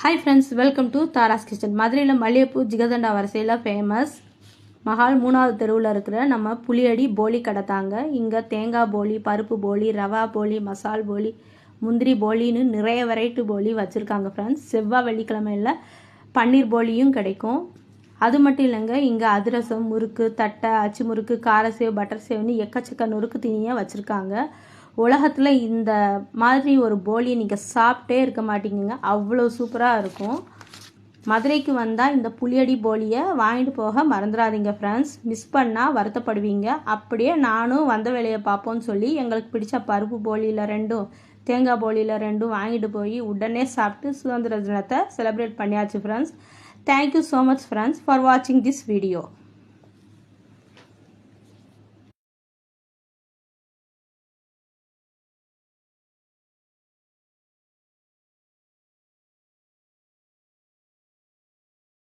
Hi friends welcome to Thara's kitchen மதுரையில் மல்லிகைப்பூ ஜிகதண்டா வரிசையில் ஃபேமஸ் மஹால் மூணாவது தெருவில் இருக்கிற நம்ம புளியடி போலி கடை தாங்க. இங்கே தேங்காய் போலி பருப்பு போலி ரவா போலி மசால் போலி முந்திரி போலின்னு நிறைய வெரைட்டி போலி வச்சுருக்காங்க ஃப்ரெண்ட்ஸ் செவ்வாய் வெள்ளிக்கிழமையில் பன்னீர் போலியும் கிடைக்கும். அது மட்டும் இல்லைங்க இங்கே அதிரசம் முறுக்கு தட்டை அச்சு முறுக்கு காரசேவ் பட்டர் சேவ்னு எக்கச்சக்க நொறுக்கு தீனியாக வச்சுருக்காங்க. உலகத்தில் இந்த மாதிரி ஒரு போலியை நீங்கள் சாப்பிட்டே இருக்க மாட்டீங்க அவ்வளோ சூப்பராக இருக்கும். மதுரைக்கு வந்தால் இந்த புளியடி போலியை வாங்கிட்டு போக மறந்துடாதீங்க ஃப்ரெண்ட்ஸ் மிஸ் பண்ணால் வருத்தப்படுவீங்க. அப்படியே நானும் வந்த வேலையை பார்ப்போன்னு சொல்லி எங்களுக்கு பிடிச்ச பருப்பு போலியில் ரெண்டும் தேங்காய் போலியில் ரெண்டும் வாங்கிட்டு போய் உடனே சாப்பிட்டு சுதந்திர தினத்தை செலிப்ரேட் பண்ணியாச்சு friends thank you so much friends for வாட்சிங் திஸ் வீடியோ